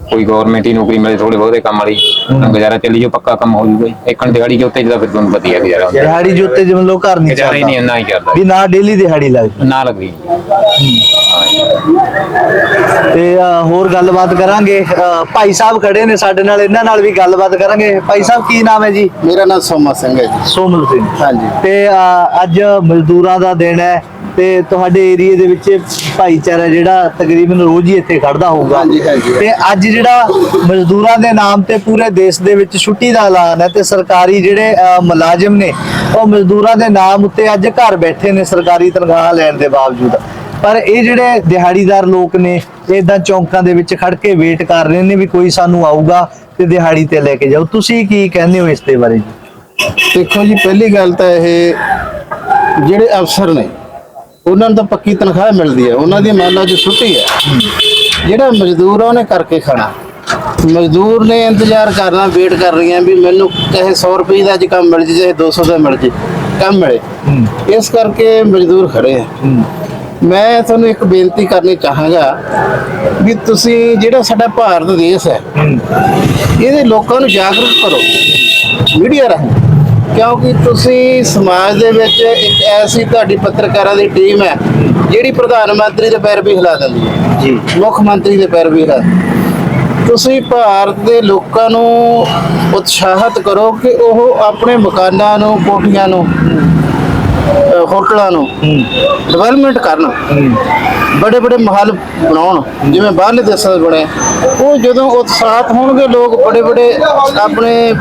ਕੋਈ ਗਵਰਨਮੈਂਟ ਹੀ ਨੌਕਰੀ ਮਿਲੇ ਥੋੜੇ ਬਹੁਤੇ ਕੰਮ ਵਾਲੀ ਤਾਂ ਗੁਜ਼ਾਰਾ ਚੱਲੀ ਜੋ ਪੱਕਾ ਕੰਮ ਹੋ ਜੂਗਾ। ਇੱਕਣ ਦਿਹਾੜੀ ਦੇ ਉੱਤੇ ਜਿਹਦਾ ਫਿਰ ਤੁਹਾਨੂੰ ਵਧੀਆ ਗੁਜ਼ਾਰਾ ਹੁੰਦਾ। ਦਿਹਾੜੀ ਦੇ ਉੱਤੇ ਜਿਵੇਂ ਲੋਕ ਘਰ ਨਹੀਂ ਗੁਜ਼ਾਰਾ ਹੀ ਨਹੀਂ ਚੱਲਦਾ। ਇੰਨਾ ਹੀ ਚੱਲਦਾ। ਵੀ ਨਾ ਡੇਲੀ ਦਿਹਾੜੀ ਲੱਗਦੀ। ਨਾ ਲੱਗਦੀ। ਤੇ ਹੋਰ ਗੱਲਬਾਤ ਕਰਾਂਗੇ। ਭਾਈ ਸਾਹਿਬ ਖੜੇ ਨੇ ਸਾਡੇ ਨਾਲ ਇਹਨਾਂ ਨਾਲ ਵੀ ਗੱਲਬਾਤ ਕਰਾਂਗੇ। ਭਾਈ ਸਾਹਿਬ ਕੀ ਨਾਮ ਹੈ ਜੀ? ਮੇਰਾ ਨਾਮ ਸੋਮਾ ਸਿੰਘ ਹੈ ਜੀ। ਸੋਮਲ ਸਿੰਘ। ਹਾਂਜੀ। ਤੇ ਅੱਜ ਮਜ਼ਦੂਰਾਂ ਦਾ ਦਿਨ ਹੈ ਤੇ ਤੁਹਾਡੇ ਏਰੀਏ ਦੇ ਵਿੱਚ ਭਾਈਚਾਰਾ ਜਿਹੜਾ ਤਕਰੀਬਨ ਰੋਜ਼ ਹੀ ਇੱਥੇ ਖੜਦਾ ਹੋਊਗਾ। ਹਾਂਜੀ, ਹਾਂਜੀ। ਤੇ ਅੱਜ ਜਿਹੜਾ ਮਜ਼ਦੂਰਾਂ ਦੇ ਨਾਮ ਤੇ ਪੂਰੇ ਦੇਸ਼ ਦੇ ਵਿੱਚ ਛੁੱਟੀ ਦਾ ਐਲਾਨ ਹੈ ਤੇ ਸਰਕਾਰੀ ਜਿਹੜੇ ਮੁਲਾਜ਼ਮ ਨੇ ਉਹ ਮਜ਼ਦੂਰਾਂ ਦੇ ਨਾਮ ਉੱਤੇ ਅੱਜ ਘਰ ਬੈਠੇ ਨੇ ਸਰਕਾਰੀ ਤਨਖਾਹ ਲੈਣ ਦੇ ਬਾਵਜੂਦ। ਪਰ ਇਹ ਜਿਹੜੇ ਦਿਹਾੜੀਦਾਰ ਲੋਕ ਨੇ ਇਦਾਂ ਚੌਂਕਾਂ ਦੇ ਵਿੱਚ ਖੜ ਕੇ ਵੇਟ ਕਰ ਰਹੇ ਨੇ ਵੀ ਕੋਈ ਸਾਨੂੰ ਆਊਗਾ ਤੇ ਦਿਹਾੜੀ ਤੇ ਲੈ ਕੇ ਜਾਓ। ਤੁਸੀਂ ਕੀ ਕਹਿੰਦੇ ਹੋ ਇਸ ਦੇ ਬਾਰੇ ਜੀ? ਦੇਖੋ ਜੀ ਪਹਿਲੀ ਗੱਲ ਤਾਂ ਇਹ ਜਿਹੜੇ ਅਫਸਰ ਨੇ ਉਹਨਾਂ ਨੂੰ ਤਾਂ ਪੱਕੀ ਤਨਖਾਹ ਮਿਲਦੀ ਹੈ। ਉਹਨਾਂ ਦੀ ਮੰਨ ਲਓ ਜੋ ਛੁੱਟੀ ਹੈ। ਜਿਹੜਾ ਮਜ਼ਦੂਰ ਆ ਉਹਨੇ ਕਰਕੇ ਖਾਣਾ। ਮਜ਼ਦੂਰ ਨੇ ਇੰਤਜ਼ਾਰ ਕਰਨਾ ਵੇਟ ਕਰ ਰਹੀਆਂ ਵੀ ਮੈਨੂੰ ਚਾਹੇ 100 ਰੁਪਏ ਦਾ ਅੱਜ ਕੰਮ ਮਿਲ ਜੇ ਚਾਹੇ 200 ਦਾ ਮਿਲ ਜੇ ਕੰਮ ਮਿਲੇ। ਇਸ ਕਰਕੇ ਮਜ਼ਦੂਰ ਖੜੇ ਆ। ਮੈਂ ਤੁਹਾਨੂੰ ਇੱਕ ਬੇਨਤੀ ਕਰਨੀ ਚਾਹਾਂਗਾ ਵੀ ਤੁਸੀਂ ਜਿਹੜਾ ਸਾਡਾ ਭਾਰਤ ਦੇਸ਼ ਹੈ ਇਹਦੇ ਲੋਕਾਂ ਨੂੰ ਜਾਗਰੂਕ ਕਰੋ ਮੀਡੀਆ ਰਾਹੀਂ। ਕਿਉਂਕਿ ਤੁਸੀਂ ਸਮਾਜ ਦੇ ਵਿੱਚ ਇੱਕ ਐਸੀ ਤੁਹਾਡੀ ਪੱਤਰਕਾਰਾਂ ਦੀ ਟੀਮ ਹੈ ਜਿਹੜੀ ਪ੍ਰਧਾਨ ਮੰਤਰੀ ਦੇ ਪੈਰ ਵੀ ਹਿਲਾ ਦਿੰਦੀ ਹੈ ਜੀ। ਮੁੱਖ ਮੰਤਰੀ ਦੇ ਪੈਰ ਵੀ ਹਿਲਾ ਤੁਸੀਂ ਭਾਰਤ ਦੇ ਲੋਕਾਂ ਨੂੰ ਉਤਸ਼ਾਹਿਤ ਕਰੋ ਕਿ ਉਹ ਆਪਣੇ ਮਕਾਨਾਂ ਨੂੰ ਕੋਠੀਆਂ ਨੂੰ ਹੋਟਲਾਂ ਨੂੰ ਡਿਵੈਲਪਮੈਂਟ ਕਰਨ। ਬੜੇ ਬੜੇ ਮਹੱਲ ਬਣਾਉਣ ਜਿਵੇਂ ਬਾਹਰਲੇ ਦੇਸ਼ਾਂ ਦੇ ਬਣੇ। ਉਹ ਜਦੋਂ ਉਤਸ਼ਾਹਤ ਹੋਣਗੇ ਲੋਕ ਬੜੇ ਬੜੇ ਆਪਣੇ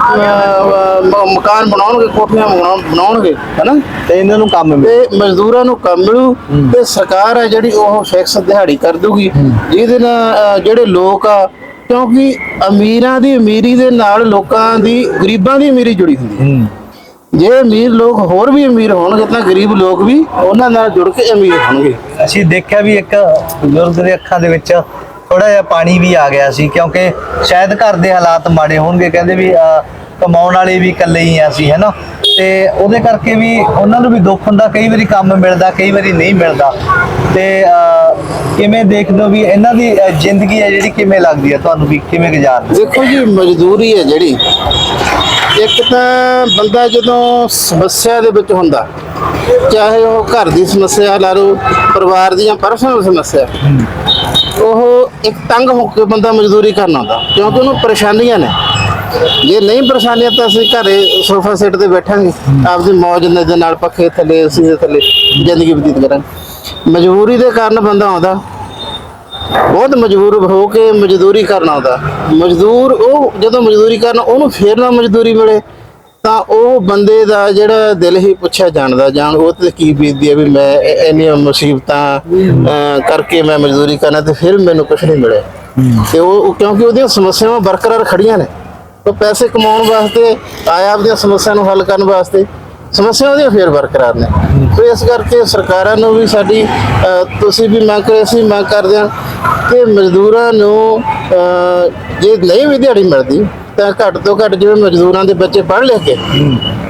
ਮਕਾਨ ਬਣਾਉਣਗੇ ਕੋਠੀਆਂ ਬਣਾਉਣ- ਬਣਾਉਣਗੇ ਹੈਨਾ? ਤੇ ਇਹਨਾਂ ਨੂੰ ਕੰਮ ਮਿਲੇ। ਤੇ ਮਜ਼ਦੂਰਾਂ ਨੂੰ ਕੰਮ ਮਿਲੂ ਤੇ ਸਰਕਾਰ ਹੈ ਜਿਹੜੀ ਉਹ ਫਿਕਸ ਦਿਹਾੜੀ ਕਰ ਦੂਗੀ। ਜਿਹਦੇ ਨਾਲ ਜਿਹੜੇ ਲੋਕ ਆ ਕਿਉਂਕਿ ਅਮੀਰਾਂ ਦੀ ਅਮੀਰੀ ਦੇ ਨਾਲ ਲੋਕਾਂ ਦੀ ਗਰੀਬਾਂ ਦੀ ਅਮੀਰੀ ਜੁੜੀ ਹੁੰਦੀ ਹੂੰ। ਜੇ ਅਮੀਰ ਲੋਕ ਹੋਰ ਵੀ ਅਮੀਰ ਹੋਣਗੇ ਤਾਂ ਗਰੀਬ ਲੋਕ ਵੀ ਉਹਨਾਂ ਨਾਲ ਜੁੜ ਕੇ ਅਮੀਰ ਹੋਣਗੇ। ਅਸੀਂ ਦੇਖਿਆ ਵੀ ਇੱਕ ਬਜ਼ੁਰਗ ਦੇ ਅੱਖਾਂ ਦੇ ਵਿੱਚ ਥੋੜਾ ਜਿਹਾ ਪਾਣੀ ਵੀ ਆ ਗਿਆ ਸੀ ਕਿਉਂਕਿ ਸ਼ਾਇਦ ਘਰ ਦੇ ਹਾਲਾਤ ਮਾੜੇ ਹੋਣਗੇ ਕਹਿੰਦੇ ਵੀ ਕਮਾਉਣ ਵਾਲੇ ਵੀ ਇਕੱਲੇ ਹੀ ਆ ਸੀ ਹੈਨਾ? ਤੇ ਉਹਦੇ ਕਰਕੇ ਵੀ ਉਹਨਾਂ ਨੂੰ ਵੀ ਦੁੱਖ ਹੁੰਦਾ ਕਈ ਵਾਰੀ ਕੰਮ ਮਿਲਦਾ ਕਈ ਵਾਰੀ ਨਹੀਂ ਮਿਲਦਾ। ਤੇ ਕਿਵੇਂ ਦੇਖਦੇ ਹੋ ਵੀ ਇਹਨਾਂ ਦੀ ਜ਼ਿੰਦਗੀ ਹੈ ਜਿਹੜੀ ਕਿਵੇਂ ਲੱਗਦੀ ਹੈ? ਤੁਹਾਨੂੰ ਵੀ ਕਿਵੇਂ ਗੁਜ਼ਾਰਦੇ ਦੇਖੋ ਜੀ ਮਜ਼ਦੂਰੀ ਹੈ ਜਿਹੜੀ। ਇੱਕ ਤਾਂ ਬੰਦਾ ਜਦੋਂ ਸਮੱਸਿਆ ਦੇ ਵਿੱਚ ਹੁੰਦਾ, ਚਾਹੇ ਉਹ ਘਰ ਦੀ ਸਮੱਸਿਆ, ਲਾ ਲਓ ਪਰਿਵਾਰ ਦੀਆਂ ਪਰਸਨਲ ਸਮੱਸਿਆ, ਉਹ ਇੱਕ ਤੰਗ ਹੋ ਕੇ ਬੰਦਾ ਮਜ਼ਦੂਰੀ ਕਰਨ ਆਉਂਦਾ, ਕਿਉਂਕਿ ਉਹਨੂੰ ਪਰੇਸ਼ਾਨੀਆਂ ਨੇ। ਜੇ ਨਹੀਂ ਪਰੇਸ਼ਾਨੀਆਂ ਤਾਂ ਅਸੀਂ ਘਰੇ ਸੋਫਾ ਸੈੱਟ ਤੇ ਬੈਠਾਂਗੇ, ਆਪਦੀ ਮੌਜ ਦੇ ਨਾਲ ਪੱਖੇ ਥੱਲੇ ਅਸੀਂ ਦੇ ਥੱਲੇ ਜ਼ਿੰਦਗੀ ਬਤੀਤ ਕਰਾਂਗੇ। ਮਜਬੂਰੀ ਦੇ ਕਾਰਨ ਬੰਦਾ ਆਉਂਦਾ ਬਹੁਤ ਮਜਬੂਰ ਹੋ ਕੇ ਮਜ਼ਦੂਰੀ ਕਰਨ ਆਉਂਦਾ ਮਜ਼ਦੂਰ ਉਹ ਜਦੋਂ ਮਜ਼ਦੂਰੀ ਕਰਨ ਉਹਨੂੰ ਫੇਰ ਨਾ ਮਜ਼ਦੂਰੀ ਮਿਲੇ, ਤਾਂ ਉਹ ਬੰਦੇ ਦਾ ਜਿਹੜਾ ਦਿਲ ਹੀ ਪੁੱਛਿਆ ਜਾਣਦਾ, ਜਾਣ ਉਹ ਤੇ ਕੀ ਬੀਤਦੀ ਹੈ ਵੀ ਮੈਂ ਇੰਨੀਆਂ ਮੁਸੀਬਤਾਂ ਕਰਕੇ ਮੈਂ ਮਜ਼ਦੂਰੀ ਕਰਨਾ ਤੇ ਫਿਰ ਮੈਨੂੰ ਕੁਝ ਨਹੀਂ ਮਿਲਿਆ। ਤੇ ਉਹ ਕਿਉਂਕਿ ਉਹਦੀਆਂ ਸਮੱਸਿਆਵਾਂ ਬਰਕਰਾਰ ਖੜੀਆਂ ਨੇ। ਉਹ ਪੈਸੇ ਕਮਾਉਣ ਵਾਸਤੇ ਆਇਆ ਆਪਦੀਆਂ ਸਮੱਸਿਆ ਨੂੰ ਹੱਲ ਕਰਨ ਵਾਸਤੇ ਸਮੱਸਿਆ ਉਹਦੀਆਂ ਫੇਰ ਬਰਕਰਾਰ ਨੇ। ਤੇ ਇਸ ਕਰਕੇ ਸਰਕਾਰਾਂ ਨੂੰ ਵੀ ਸਾਡੀ ਤੁਸੀਂ ਵੀ ਮੰਗ ਕਰੇ ਅਸੀਂ ਮੰਗ ਕਰਦੇ ਹਾਂ ਕਿ ਮਜ਼ਦੂਰਾਂ ਨੂੰ ਜੇ ਨਹੀਂ ਵੀ ਦਿਹਾੜੀ ਮਿਲਦੀ ਤਾਂ ਘੱਟ ਤੋਂ ਘੱਟ ਜਿਵੇਂ ਮਜ਼ਦੂਰਾਂ ਦੇ ਬੱਚੇ ਪੜ੍ਹ ਲਿਖ ਕੇ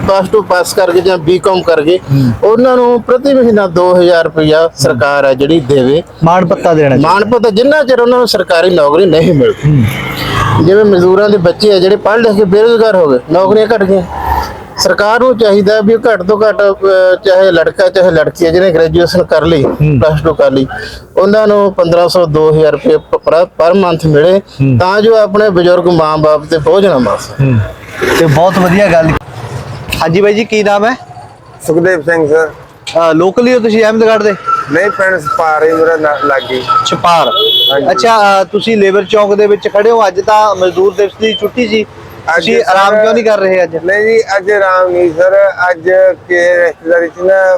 ਪਾਸ ਟੂ ਪਾਸ ਕਰਕੇ ਜਾਂ ਬੀਕਾਮ ਕਰਕੇ ਉਹਨਾਂ ਨੂੰ ਪ੍ਰਤੀ ਮਹੀਨਾ 2000 ਰੁਪਇਆ ਸਰਕਾਰ ਹੈ ਜਿਹੜੀ ਦੇਵੇ। ਮਾਣ ਪੱਤਾ ਦੇਣਾ। ਮਾਣ ਪਤਾ ਜਿੰਨਾ ਚਿਰ ਉਹਨਾਂ ਨੂੰ ਸਰਕਾਰੀ ਨੌਕਰੀ ਨਹੀਂ ਮਿਲਦੀ। ਜਿਵੇਂ ਮਜ਼ਦੂਰਾਂ ਦੇ ਬੱਚੇ ਆ ਜਿਹੜੇ ਪੜ੍ਹ ਲਿਖ ਕੇ ਬੇਰੁਜ਼ਗਾਰ ਹੋ ਗਏ ਨੌਕਰੀਆਂ ਘਟ ਗਈਆਂ। ਸਰਕਾਰ ਨੂੰ ਚਾਹੀਦਾ ਵੀ ਘੱਟ ਤੋਂ ਘੱਟ ਚਾਹੇ ਲੜਕਾ ਚਾਹੇ ਲੜਕੀ ਹੈ ਜਿਹਨੇ ਗ੍ਰੈਜੂਏਸ਼ਨ ਕਰ ਲਈ ਪਲੱਸ 2 ਕਰ ਲਈ ਉਹਨਾਂ ਨੂੰ 1500 2000 ਰੁਪਏ ਪਰ- ਮੰਥ ਮਿਲੇ ਤਾਂ ਜੋ ਆਪਣੇ ਬਜ਼ੁਰਗ ਮਾਂ-ਬਾਪ ਤੇ ਬੋਝ ਨਾ ਹੂੰ। ਤੇ ਬਹੁਤ ਵਧੀਆ ਗੱਲ। ਹਾਂਜੀ ਬਾਈ ਜੀ ਕੀ ਨਾਮ ਹੈ? ਸੁਖਦੇਵ ਸਿੰਘ ਸਰ। ਲੋਕਲੀ ਹੋ ਤੁਸੀਂ ਅਹਿਮਦਗੜ੍ਹ ਦੇ? ਨਹੀਂ ਪਿੰਡ ਸਪਾਰੇ ਮੇਰਾ ਨਾ- ਲਾਗੀ। ਛਪਾਰ। ਅੱਛਾ ਤੁਸੀਂ ਲੇਬਰ ਚੌਂਕ ਦੇ ਵਿੱਚ ਖੜੇ ਹੋ ਅੱਜ ਤਾਂ ਮਜ਼ਦੂਰ ਦਿਵਸ ਦੀ ਛੁੱਟੀ ਸੀ। ਸਰ- ਆਰਾਮ ਕਿਉਂ ਨਹੀਂ ਕਰ ਰਹੇ ਅੱਜ? ਨਹੀਂ ਜੀ ਅੱਜ ਆਰਾਮ ਨਹੀਂ ਸਰ। ਅੱਜ ਕੇ ਰਿਸ਼ਤੇਦਾਰੀ ਚ ਨਾ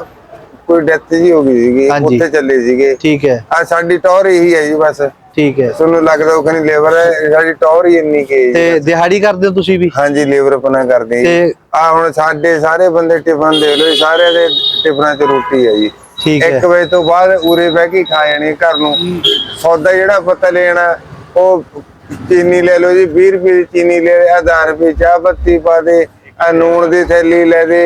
ਕੋਈ ਡੈਥ ਜੀ ਹੋ ਗਈ ਸੀਗੀ। ਉੱਥੇ ਚੱਲੇ ਸੀਗੇ। ਠੀਕ ਹੈ। ਆ ਸਾਡੀ ਟੌਰ ਇਹੀ ਹੈ ਜੀ ਬਸ। ਠੀਕ ਹੈ। ਤੁਹਾਨੂੰ ਲੱਗਦਾ ਉਹ ਕਹਿੰਦੀ ਲੇਬਰ ਹੈ ਸਾਡੀ ਟੌਰ ਹੀ ਇੰਨੀ ਕੇ ਤੇ ਦਿਹਾੜੀ ਕਰਦੇ ਹੋ ਤੁਸੀਂ ਵੀ? ਹਾਂਜੀ ਲੇਬਰ ਆਪਣਾ ਕਰਦੇ ਤੇ- ਆ ਹੁਣ ਸਾਡੇ ਸਾਰੇ ਬੰਦੇ ਟਿਫਨ ਦੇ ਲੋ ਸਾਰਿਆਂ ਦੇ ਟਿਫਨਾਂ 'ਚ ਰੋਟੀ ਹੈ ਜੀ। ਠੀਕ ਹੈ। 1 ਵਜੇ ਤੋਂ ਬਾਅਦ ਉਰੇ ਬਹਿ ਕੇ ਖਾ ਜਾਣੀ ਘਰ ਨੂੰ। ਸੌਦਾ ਜਿਹੜਾ ਪਤਾ ਲੈਣਾ ਉਹ ਚੀਨੀ ਲੈ ਲਓ ਜੀ 20 ਰੁਪਏ ਦੀ ਚੀਨੀ ਲੈ ਆ 10 ਰੁਪਏ ਚਾਹ ਪੱਤੀ ਪਾ ਦੇ ਆ ਨੂਣ ਦੀ ਥੈਲੀ ਲੈ ਦੇ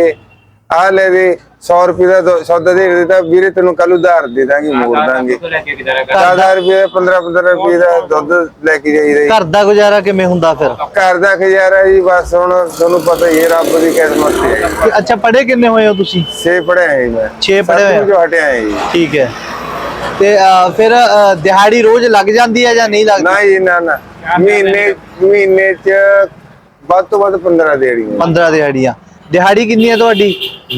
ਆ ਲੈ ਦੇ 100 ਰੁਪਏ ਦਾ ਸੌਦਾ ਦੇ ਦਿੱਤਾ ਵੀਰੇ ਤੈਨੂੰ ਕੱਲ ਉਧਾਰ ਦੇ ਦਾਂਗੇ ਮੋੜ ਦਾਂਗੇ। 10 ਰੁਪਏ 15 15 ਰੁਪਏ ਦਾ ਦੁੱਧ ਲੈ ਕੇ ਜਾਈਦਾ ਘਰ ਦਾ ਗੁਜ਼ਾਰਾ ਕਿਵੇਂ ਹੁੰਦਾ ਫਿਰ? ਘਰ ਦਾ ਖਜ਼ਾਰਾ ਜੀ ਬਸ ਹੁਣ ਤੁਹਾਨੂੰ ਪਤਾ ਹੀ ਹੈ ਰੱਬ ਦੀ ਕਿਸਮਤ ਹੈ। ਅੱਛਾ ਪੜ੍ਹੇ ਕਿੰਨੇ ਹੋਏ ਹੋ ਤੁਸੀਂ? ਛੇ ਪੜਿਆ ਹੈ ਮੈਂ। ਛੇ ਪੜ੍ਹੇ ਹੋਏ ਹਟਿਆ ਹੈ ਜੀ। ਠੀਕ ਹੈ। ਤੇ ਫਿਰ ਦਿਹਾੜੀ ਰੋਜ਼ ਲੱਗ ਜਾਂਦੀ ਹੈ ਜਾਂ ਨਹੀਂ ਲੱਗਦੀ? ਨਾ ਜੀ ਨਾ ਨਾ। ਮਹੀਨੇ ਮਹੀਨੇ ਚ ਵੱਧ ਤੋਂ ਵੱਧ 15 ਦੇੜੀਆਂ 15 ਦਿਹਾੜੀਆਂ। ਦਿਹਾੜੀ ਕਿੰਨੀ ਹੈ ਤੁਹਾਡੀ?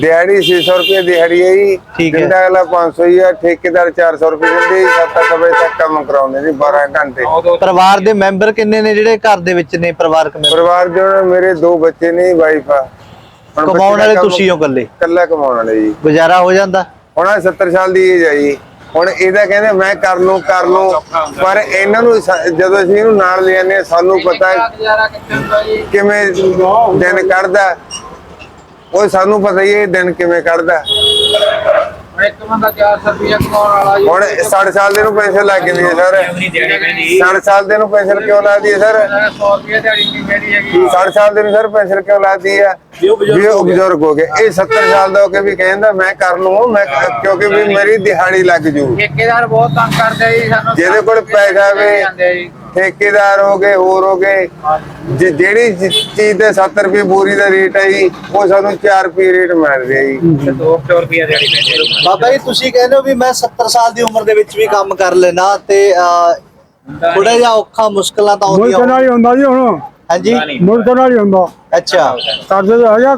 ਦਿਹਾੜੀ 600 ਰੁਪਏ ਦਿਹਾੜੀ ਹੈ ਜੀ। ਠੀਕ ਹੈ। ਦਿੰਦਾ ਅਗਲਾ 500 ਹੀ ਹੈ ਠੇਕੇਦਾਰ 400 ਰੁਪਏ ਦਿੰਦੇ ਜੀ। 7 ਵਜੇ ਤੱਕ ਕੰਮ ਕਰਾਉਂਦੇ ਜੀ 12 ਘੰਟੇ। ਪਰਿਵਾਰ ਦੇ ਮੈਂਬਰ ਕਿੰਨੇ ਨੇ ਜਿਹੜੇ ਘਰ ਦੇ ਵਿੱਚ ਨੇ ਪਰਿਵਾਰਕ ਮੈਂਬਰ? ਪਰਿਵਾਰ ਜੋ ਮੇਰੇ ਦੋ ਬੱਚੇ ਨੇ ਵਾਈਫ ਆ। ਕਮਾਉਣ ਵਾਲੇ ਤੁਸੀਂ ਹੋ ਇਕੱਲੇ? ਇਕੱਲਾ ਕਮਾਉਣ ਵਾਲੇ ਜੀ। ਗੁਜ਼ਾਰਾ ਹੋ ਜਾਂਦਾ? ਹੁਣ ਆਹ 70 ਸਾਲ ਦੀ ਏਜ ਹੈ ਜੀ। ਹੁਣ ਇਹਦਾ ਕਹਿੰਦੇ ਮੈਂ ਕਰ ਲੂੰ ਕਰ ਲੂੰ। ਪਰ ਇਹਨਾਂ ਨੂੰ ਜਦੋਂ ਅਸੀਂ ਇਹਨੂੰ ਨਾਲ ਲੈ ਜਾਂਦੇ ਹਾਂ, ਸਾਨੂੰ ਪਤਾ ਕਿਵੇਂ ਦਿਨ ਕੱਢਦਾ ਉਹ ਸਾਨੂੰ ਪਤਾ ਹੀ ਹੈ ਇਹ ਦਿਨ ਕਿਵੇਂ ਕੱਢਦਾ ਇੱਕ ਬੰਦਾ 400 ਰੁਪਏ ਕਮਾਉਣ ਵਾਲਾ ਜੀ। ਹੁਣ 60 ਸਾਲ ਦੇ ਨੂੰ ਪੈਸੇ ਲੱਗ ਗਏ ਨੇ ਸਰ। 60 ਸਾਲ ਦੇ ਨੂੰ ਪੈਨਸ਼ਨ ਕਿਉਂ ਲੱਗਦੀ ਹੈ ਸਰ? 100 ਰੁਪਏ ਦਿਹਾੜੀ ਨਹੀਂ ਮਿਲਦੀ ਹੈਗੀ। 60 ਸਾਲ ਦੇ ਨੂੰ ਸਰ ਪੈਨਸ਼ਨ ਕਿਉਂ ਲੱਗਦੀ ਹੈ? ਵੀ ਉਹ ਬਜ਼ੁਰਗ ਹੋ ਗਏ। ਇਹ 70 ਸਾਲ ਦਾ ਹੋ ਕੇ ਵੀ ਕਹਿੰਦਾ ਮੈਂ ਕਰ ਲੂੰ ਮੈਂ ਕਿਉਂਕਿ ਵੀ ਮੇਰੀ ਦਿਹਾੜੀ ਲੱਗ ਜੂ। ਠੇਕੇਦਾਰ ਬਹੁਤ ਤੰਗ ਕਰਦੇ ਆ ਜੀ ਸਾਨੂੰ ਜਿਹਦੇ ਕੋਲ ਪੈਸਾ ਵੇ ਠੇਕੇਦਾਰ ਹੋ ਗਏ ਹੋਰ ਹੋ ਗਏ। ਜੇ- ਜਿਹੜੀ ਚੀਜ਼ ਦੇ 70 ਰੁਪਏ ਬੋਰੀ ਦਾ ਰੇਟ ਹੈ ਜੀ ਉਹ ਸਾਨੂੰ 4 ਰੁਪਏ ਰੇਟ ਮਿਲ ਰਿਹਾ ਜੀ। 200 ਰੁਪਏ ਦਿਹਾੜੀ ਮਿਲਦੀ ਬਾਬਾ ਜੀ ਤੁਸੀਂ ਕਹਿੰਦੇ ਹੋ ਵੀ ਮੈਂ 70 ਸਾਲ ਦੀ ਉਮਰ ਦੇ ਵਿੱਚ ਵੀ ਕੰਮ ਕਰ ਲੈਣਾ ਤੇ ਥੋੜਾ ਜਿਹਾ ਔਖਾ ਮੁਸ਼ਕਲਾਂ ਤਾਂ ਆਉਂਦੀਆਂ ਮੁਲਕ ਨਾਲ ਹੀ ਹੁੰਦਾ ਜੀ ਹੁਣ। ਹਾਂਜੀ। ਮੁਲਕ ਨਾਲ ਹੀ ਹੁੰਦਾ। ਅੱਛਾ। ਸਾਡੇ ਤਾਂ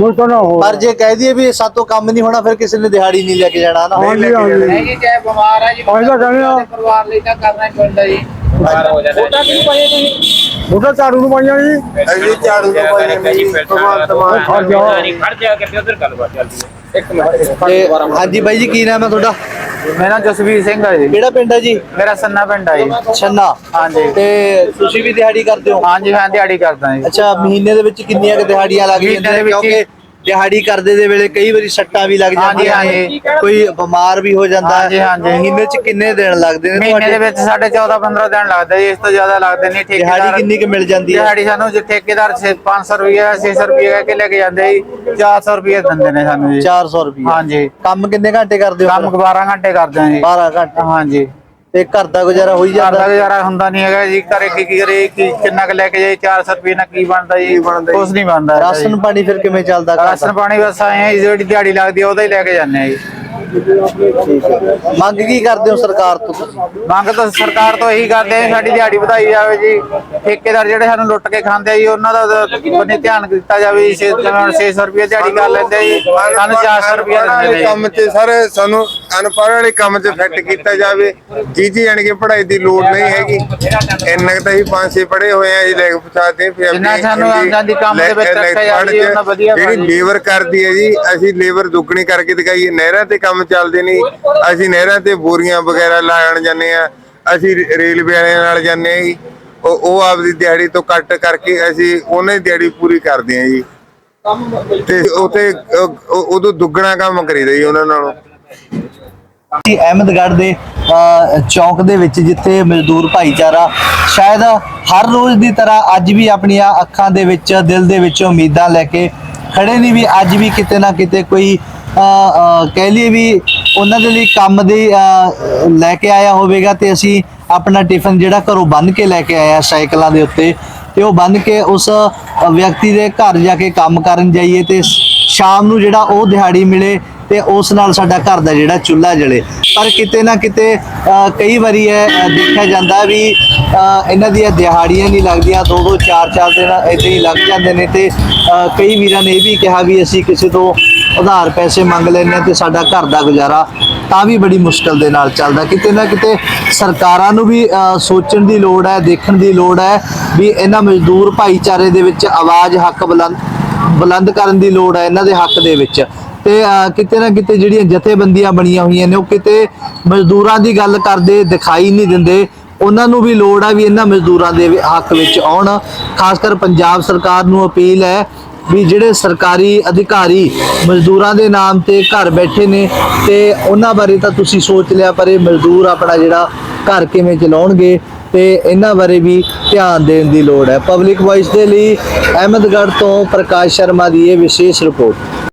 ਹੋ ਪਰ ਜੇ ਕਹਿ ਦਈਏ ਵੀ ਸਾਤੋਂ ਕੰਮ ਨਹੀਂ ਹੋਣਾ ਫਿਰ ਕਿਸੇ ਨੇ ਦਿਹਾੜੀ ਨਹੀਂ ਲੈ ਕੇ ਜਾਣਾ ਨਾ ਹਾਂਜੀ ਹਾਂਜੀ ਨਹੀਂ ਜੀ ਚਾਹੇ ਬਿਮਾਰ ਹੈ ਜੀ ਕਹਿੰਦੇ ਆ। ਪਰਿਵਾਰ ਲਈ ਤਾਂ ਕਰਨਾ ਹੀ ਪੈਂਦਾ ਜੀ। ਬਿਮਾਰ ਹੋ ਜਾਂਦਾ ਉਹਦਾ ਕਿਉਂ ਪਾਏ ਤੁਸੀਂ ਉਹਦਾ ਝਾੜੂ ਨੂੰ ਪਾਈਆਂ ਜੀ। ਅਸੀਂ ਝਾੜੂ ਤੋਂ ਪਾਈ ਜਾਂਦੇ ਜੀ। ਭਗਵੰਤ ਮਾਨ ਖੜ ਜਾ। ਕੇ ਉਧਰ ਗੱਲਬਾਤ ਚੱਲਦੀ ਹੈ। ਇੱਕ ਮਿੰਟ ਤੇ ਹਾਂਜੀ ਬਾਈ ਜੀ ਕੀ ਨਾਮ ਹੈ ਤੁਹਾਡਾ? ਮੇਰਾ ਨਾਮ ਜਸਵੀਰ ਸਿੰਘ ਹੈ ਜੀ। ਕਿਹੜਾ ਪਿੰਡ ਹੈ ਜੀ? ਮੇਰਾ ਸੰਨਾ ਪਿੰਡ ਹੈ ਜੀ। ਛੰਨਾ। ਹਾਂਜੀ। ਤੇ ਤੁਸੀਂ ਵੀ ਦਿਹਾੜੀ ਕਰਦੇ ਹੋ? ਹਾਂਜੀ ਹਾਂ ਦਿਹਾੜੀ ਕਰਦਾ ਜੀ। ਅੱਛਾ ਮਹੀਨੇ ਦੇ ਵਿੱਚ ਕਿੰਨੀਆਂ ਕੁ ਦਿਹਾੜੀਆਂ ਲੱਗ ਜਾਂਦੀਆਂ ਕਿਉਂਕਿ ਦਿਹਾੜੀ ਕਰਦੇ ਦੇ ਵੇਲੇ ਕਈ ਵਾਰੀ ਸੱਟਾਂ ਵੀ ਲੱਗ ਹਾਂਜੀ, ਜਾਂਦੀਆਂ ਨੇ ਹਾਂਜੀ। ਕੋਈ ਬਿਮਾਰ ਵੀ ਹੋ ਜਾਂਦਾ ਹੈ। ਹਾਂਜੀ, ਹਾਂਜੀ। ਮਹੀਨੇ ਚ ਕਿੰਨੇ ਦਿਨ ਲੱਗਦੇ ਨੇ ਮਹੀਨੇ ਦੇ ਤੁਹਾਡੇ? ਵਿੱਚ ਸਾਡੇ 14 15 ਦਿਨ ਲੱਗਦੇ ਜੀ ਇਸ ਤੋਂ ਜ਼ਿਆਦਾ ਲੱਗਦੇ ਨਹੀਂ ਠੇਕੇਦਾਰ ਦਿਹਾੜੀ ਕਿੰਨੀ ਕੁ ਮਿਲ ਜਾਂਦੀ ਹੈ ਦਿਹਾੜੀ ਸਾਨੂੰ ਜੇ ਠੇਕੇਦਾਰ 500 ਰੁਪਏ 600 ਰੁਪਏ ਕਹਿ ਕੇ ਲੈ ਕੇ ਜਾਂਦੇ ਜੀ 400 ਰੁਪਏ ਦਿੰਦੇ ਨੇ ਸਾਨੂੰ ਜੀ 400 ਰੁਪਏ ਹਾਂਜੀ ਕੰਮ ਕਿੰਨੇ ਘੰਟੇ ਕਰਦੇ ਹੋ ਕੰਮ 12 ਘੰਟੇ ਕਰਦੇ ਹਾਂ ਜੀ 12 ਘੰਟੇ ਹਾਂਜੀ ਤੇ ਘਰ ਦਾ ਗੁਜ਼ਾਰਾ ਹੋਈ ਘਰ ਜਾਂਦਾ ਦਾ ਗੁਜ਼ਾਰਾ ਹੁੰਦਾ ਨਹੀਂ ਹੈਗਾ ਜੀ ਘਰੇ ਕੀ ਕੀ ਕਰੇ ਕੀ ਕਿੰਨਾ ਕੁ ਲੈ ਕੇ ਜਾਏ 400 ਰੁਪਏ ਨਾਲ ਕੀ ਬਣਦਾ ਜੀ ਕੁਝ ਨਹੀਂ ਬਣਦਾ ਹੈਗਾ ਜੀ। ਰਾਸ਼ਨ ਪਾਣੀ ਫਿਰ ਕਿਵੇਂ ਚੱਲਦਾ ਘਰ ਦਾ? ਰਾਸ਼ਨ ਪਾਣੀ ਬਸ ਆਏ ਆ ਜਿਹੜੀ ਦਿਹਾੜੀ ਲੱਗਦੀ ਆ ਉਹਦਾ ਹੀ ਲੈ ਕੇ ਜਾਂਦੇ ਆ ਜੀ ਮੰਗ ਕੀ ਕਰਦੇ ਹੋ ਸਰਕਾਰ ਤੋਂ ਤੁਸੀਂ? ਮੰਗ ਤਾਂ ਸਰਕਾਰ ਤੋਂ ਇਹੀ ਕਰਦੇ ਆ ਸਾਡੀ ਦਿਹਾੜੀ ਵਧਾਈ ਜਾਵੇ ਜੀ। ਠੇਕੇਦਾਰ ਜਿਹੜੇ ਸਾਨੂੰ ਲੁੱਟ ਕੇ ਖਾਂਦੇ ਆ ਜੀ ਉਹਨਾਂ ਦਾ ਬੰਨੇ ਧਿਆਨ ਦਿੱਤਾ ਜਾਵੇ ਜੀ 600 ਰੁਪਏ ਦਿਹਾੜੀ ਕਰ ਲੈਂਦੇ ਆ ਜੀ। ਸਾਨੂੰ 400 ਰੁਪਏ ਦਿੰਦੇ ਨੇ ਕੰਮ 'ਚ ਸਰ ਸਾਨੂੰ ਅਨਪੜ੍ਹ ਵਾਲੇ ਕੰਮ 'ਚ ਫਿੱਟ ਕੀਤਾ ਜਾਵੇ। ਜੀ ਜੀ ਜਾਣੀ ਕਿ ਪੜ੍ਹਾਈ ਦੀ ਲੋੜ ਨਹੀਂ ਹੈਗੀ। ਇੰਨਾ ਕੁ ਤਾਂ ਹੀ ਪੰਜ ਛੇ ਪੜ੍ਹੇ ਹੋਏ ਆ ਜੀ ਲਿਖ ਪਛਾਤੇ ਪੰਜਾਬੀ, ਜਿੰਨਾ ਸਾਨੂੰ ਹਿੰਦੀ, ਆਮਦਨ ਦੀ ਕੰਮ ਦੇ ਵਿੱਚ ਲੈ- ਰੱਖਿਆ ਜਾਵੇ ਜੀ, ਪੜ੍ਹ 'ਚ ਉਹਨਾਂ ਵਧੀਆ ਜਿਹੜੀ ਬਣ ਲੇਬਰ ਕਰਦੀ ਹੈ ਜੀ ਅਸੀਂ ਲੇਬਰ ਦੁੱਗਣੀ ਕਰਕੇ ਦਿਖਾਈਏ ਨਹਿਰਾਂ ਤੇ ਕੰਮ ਚੱਲਦੇ ਨਹੀਂ। ਅਸੀਂ ਨਹਿਰਾਂ ਤੇ ਬੋਰੀਆਂ ਵਗੈਰਾ ਲਾਣ ਜਾਂਦੇ ਆ ਅਸੀਂ ਰੇਲਵੇ ਵਾਲਿਆਂ ਨਾਲ ਜਾਂਦੇ ਆ ਜੀ। ਉਹ ਆਪਦੀ ਦਿਹਾੜੀ ਤੋਂ ਕੱਟ ਕਰਕੇ ਅਸੀਂ ਉਹਨਾਂ ਦਿਹਾੜੀ ਪੂਰੀ ਕਰਦੇ ਆ ਜੀ। ਤੇ ਉਤੇ ਉਦੋਂ ਦੁੱਗਣਾ ਕੰਮ ਕਰੀਦਾ ਜੀ ਉਹਨਾਂ ਨਾਲੋਂ। ਜੀ ਅਹਿਮਦਗੜ੍ਹ ਦੇ ਅ, ਦੇ ਵਿੱਚ ਜਿੱਥੇ ਮਜ਼ਦੂਰ ਭਾਈਚਾਰਾ ਸ਼ਾਇਦ ਹਰ ਰੋਜ਼ ਦੀ ਤਰ੍ਹਾਂ ਅੱਜ ਵੀ ਆਪਣੀਆਂ ਅੱਖਾਂ ਦੇ ਵਿੱਚ ਦਿਲ ਦੇ ਵਿੱਚ ਉਮੀਦਾਂ ਲੈ ਕੇ ਖੜੇ ਨਹੀਂ ਵੀ ਅੱਜ ਵੀ ਕਿਤੇ ਨਾ ਕਿਤੇ ਕੋਈ ਕਹਿ ਲਈਏ ਵੀ ਉਹਨਾਂ ਦੇ ਲਈ ਕੰਮ ਦੇ ਲੈ ਕੇ ਆਇਆ ਹੋਵੇਗਾ ਤੇ ਅਸੀਂ ਆਪਣਾ ਟਿਫਨ ਜਿਹੜਾ ਘਰੋਂ ਬੰਨ ਕੇ ਲੈ ਕੇ ਆਇਆ ਸਾਈਕਲਾਂ ਦੇ ਉੱਤੇ ਤੇ ਉਹ ਬੰਨ ਕੇ ਉਸ ਵਿਅਕਤੀ ਦੇ ਘਰ ਜਾ ਕੇ ਕੰਮ ਕਰਨ ਜਾਈਏ ਤੇ ਸ਼ਾਮ ਨੂੰ ਜਿਹੜਾ ਉਹ ਦਿਹਾੜੀ ਮਿਲੇ ਤੇ ਉਸ ਨਾਲ ਸਾਡਾ ਘਰ ਦਾ ਜਿਹੜਾ ਚੁੱਲ੍ਹਾ ਜਲੇ। ਪਰ ਕਿਤੇ ਨਾ ਕਿਤੇ ਕਈ ਵਾਰੀ ਇਹ ਦੇਖਿਆ ਜਾਂਦਾ ਵੀ ਇਹਨਾਂ ਦੀਆਂ ਦਿਹਾੜੀਆਂ ਨਹੀਂ ਲੱਗਦੀਆਂ, ਦੋ ਦੋ ਚਾਰ ਚਾਰ ਦਿਨ ਏਦਾਂ ਹੀ ਲੱਗ ਜਾਂਦੇ ਨੇ ਤੇ ਕਈ ਵੀਰਾਂ ਨੇ ਇਹ ਵੀ ਕਿਹਾ ਵੀ ਅਸੀਂ ਕਿਸੇ ਤੋਂ ਉਧਾਰ ਪੈਸੇ ਮੰਗ ਲੈਂਦੇ ਹਾਂ ਤੇ ਸਾਡਾ ਘਰ ਦਾ ਗੁਜ਼ਾਰਾ ਤਾਂ ਵੀ ਬੜੀ ਮੁਸ਼ਕਲ ਦੇ ਨਾਲ ਚੱਲਦਾ। ਕਿਤੇ ਨਾ ਕਿਤੇ ਸਰਕਾਰਾਂ ਨੂੰ ਵੀ ਸੋਚਣ ਦੀ ਲੋੜ ਹੈ, ਦੇਖਣ ਦੀ ਲੋੜ ਹੈ ਵੀ ਇਹਨਾਂ ਮਜ਼ਦੂਰ ਭਾਈਚਾਰੇ ਦੇ ਵਿੱਚ ਆਵਾਜ਼, ਹੱਕ ਬੁਲੰਦ ਬੁਲੰਦ ਕਰਨ ਦੀ ਲੋੜ ਹੈ ਇਹਨਾਂ ਦੇ ਹੱਕ ਦੇ ਵਿੱਚ। ਤੇ ਕਿਤੇ ਨਾ ਕਿਤੇ ਜਿਹੜੀਆਂ ਜਥੇਬੰਦੀਆਂ ਬਣੀਆਂ ਹੋਈਆਂ ਨੇ, ਉਹ ਕਿਤੇ ਮਜ਼ਦੂਰਾਂ ਦੀ ਗੱਲ ਕਰਦੇ, ਦਿਖਾਈ ਨਹੀਂ ਦਿੰਦੇ। ਉਹਨਾਂ ਨੂੰ ਵੀ ਲੋੜ ਆ ਵੀ ਇਹਨਾਂ ਮਜ਼ਦੂਰਾਂ ਦੇ ਹੱਕ ਵਿੱਚ ਆਉਣ। ਖਾਸ ਕਰ ਪੰਜਾਬ ਸਰਕਾਰ ਨੂੰ ਅਪੀਲ ਹੈ ਵੀ ਜਿਹੜੇ ਸਰਕਾਰੀ ਅਧਿਕਾਰੀ ਮਜ਼ਦੂਰਾਂ ਦੇ ਨਾਮ ਤੇ ਘਰ ਬੈਠੇ ਨੇ ਤੇ ਉਹਨਾਂ ਬਾਰੇ ਤਾਂ ਤੁਸੀਂ ਸੋਚ ਲਿਆ, ਪਰ ਇਹ ਮਜ਼ਦੂਰ ਆਪਣਾ ਜਿਹੜਾ ਘਰ ਕਿਵੇਂ ਚਲਾਉਣਗੇ ਤੇ ਇਹਨਾਂ ਬਾਰੇ ਵੀ ਧਿਆਨ ਦੇਣ ਦੀ ਲੋੜ ਹੈ। ਪਬਲਿਕ ਵਾਇਸ ਦੇ ਲਈ ਅਹਿਮਦਗੜ੍ਹ ਤੋਂ ਪ੍ਰਕਾਸ਼ ਸ਼ਰਮਾ ਦੀ ਇਹ ਵਿਸ਼ੇਸ਼ ਰਿਪੋਰਟ।